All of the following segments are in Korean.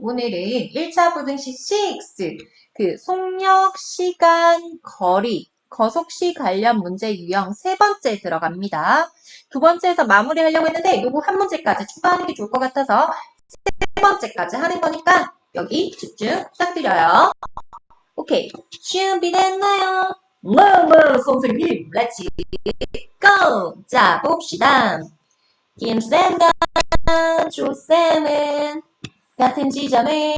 오늘은 1차 부등식 6, 그 속력, 시간, 거리, 거속시 관련 문제 유형 세 번째 들어갑니다. 두 번째에서 마무리하려고 했는데 요거 한 문제까지 추가하는 게 좋을 것 같아서 세 번째까지 하는 거니까 여기 집중 부탁드려요. 오케이. 준비됐나요? 네, 네, 선생님. Let's go. 자, 봅시다. 김쌤과 조쌤은 같은 지점에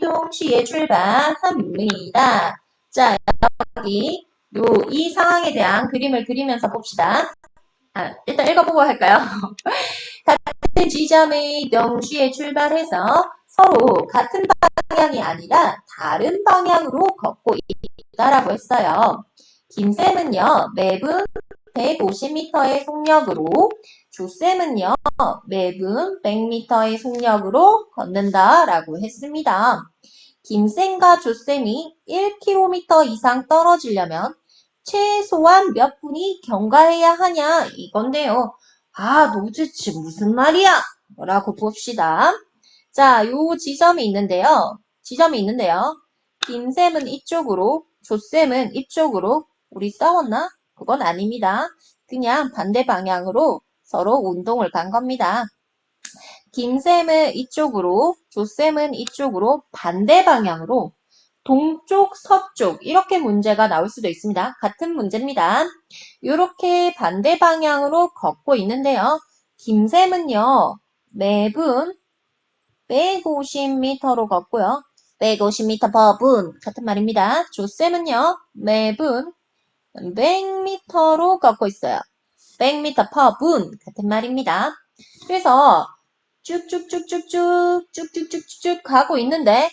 동시에 출발합니다. 자, 여기 요이 상황에 대한 그림을 그리면서 봅시다. 아, 일단 읽어보고 할까요? 같은 지점에 동시에 출발해서 서로 같은 방향이 아니라 다른 방향으로 걷고 있다라고 했어요. 김쌤은요, 매분 150m의 속력으로, 조쌤은요, 매분 100m의 속력으로 걷는다 라고 했습니다. 김쌤과 조쌤이 1km 이상 떨어지려면 최소한 몇 분이 경과해야 하냐 이건데요. 아, 도대체 무슨 말이야? 라고 봅시다. 자, 요 지점이 있는데요. 지점이 있는데요. 김쌤은 이쪽으로, 조쌤은 이쪽으로. 우리 싸웠나? 그건 아닙니다. 그냥 반대 방향으로 서로 운동을 간 겁니다. 김쌤은 이쪽으로, 조쌤은 이쪽으로 반대 방향으로 동쪽, 서쪽 이렇게 문제가 나올 수도 있습니다. 같은 문제입니다. 이렇게 반대 방향으로 걷고 있는데요. 김쌤은요. 매분 150m로 걷고요. 150m 버분 같은 말입니다. 조쌤은요. 매분 100m로 걷고 있어요. 100m 퍼분 같은 말입니다. 그래서 쭉쭉쭉쭉쭉 쭉쭉쭉쭉 가고 있는데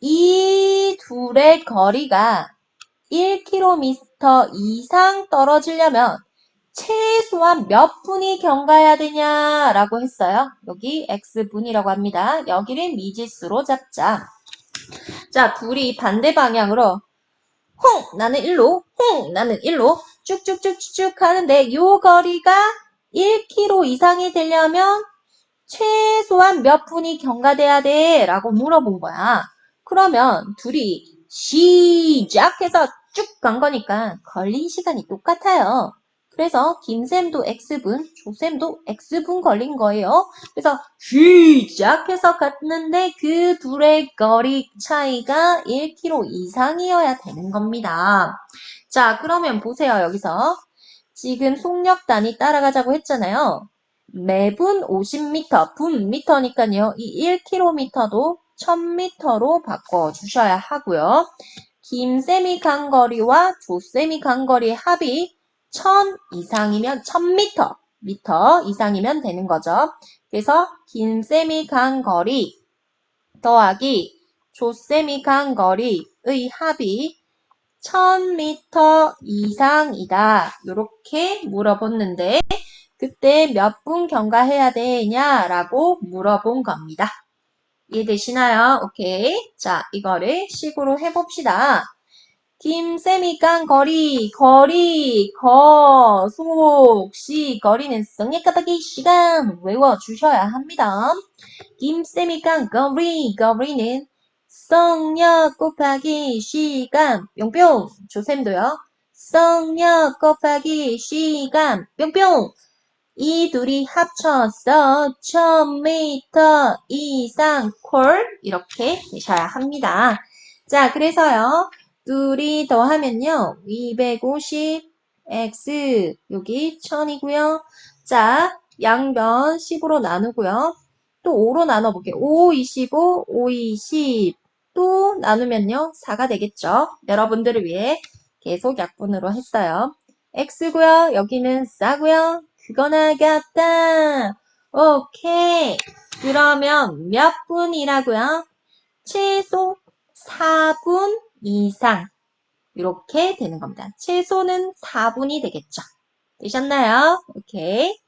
이 둘의 거리가 1km 이상 떨어지려면 최소한 몇 분이 경과해야 되냐라고 했어요. 여기 x분이라고 합니다. 여기를 미지수로 잡자. 자, 둘이 반대 방향으로 홍 나는 일로 홍 나는 일로 쭉쭉쭉쭉 가는데 요 거리가 1km 이상이 되려면 최소한 몇 분이 경과돼야 돼? 라고 물어본 거야. 그러면 둘이 시작해서 쭉 간 거니까 걸린 시간이 똑같아요. 그래서 김쌤도 X분, 조쌤도 X분 걸린 거예요. 그래서 시작해서 갔는데 그 둘의 거리 차이가 1km 이상이어야 되는 겁니다. 자, 그러면 보세요, 여기서. 지금 속력단위 따라가자고 했잖아요. 매분 50m, 분 미터니까요. 이 1km도 1000m로 바꿔주셔야 하고요. 김쌤이 간 거리와 조쌤이 간 거리의 합이 1000 이상이면 1000m, 미터 이상이면 되는 거죠. 그래서 김쌤이 간 거리 더하기 조쌤이 간 거리의 합이 1000m 이상이다. 이렇게 물어봤는데 그때 몇 분 경과해야 되냐라고 물어본 겁니다. 이해되시나요? 오케이. 자, 이거를 식으로 해봅시다. 김쌤이 깐 거리, 거리, 거, 속, 시, 거리는 성역가닥이 시간 외워주셔야 합니다. 김쌤이 깐 거리, 거리는 성역 곱하기 시간, 뿅뿅. 조쌤도요. 성역 곱하기 시간, 뿅뿅. 이 둘이 합쳐서 1000m 이상 콜 이렇게 되셔야 합니다. 자, 그래서요. 둘이 더하면요. 250 x 여기 1000이고요. 자, 양변 10으로 나누고요. 또 5로 나눠볼게요. 5, 25, 5, 20. 또 나누면요. 4가 되겠죠. 여러분들을 위해 계속 약분으로 했어요. x고요. 여기는 싸고요. 그거나 같다. 오케이. 그러면 몇 분이라고요? 최소 4분 이상. 이렇게 되는 겁니다. 최소는 4분이 되겠죠. 되셨나요? 오케이.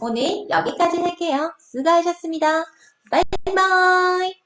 오늘 여기까지 할게요. 수고하셨습니다. 바이바이.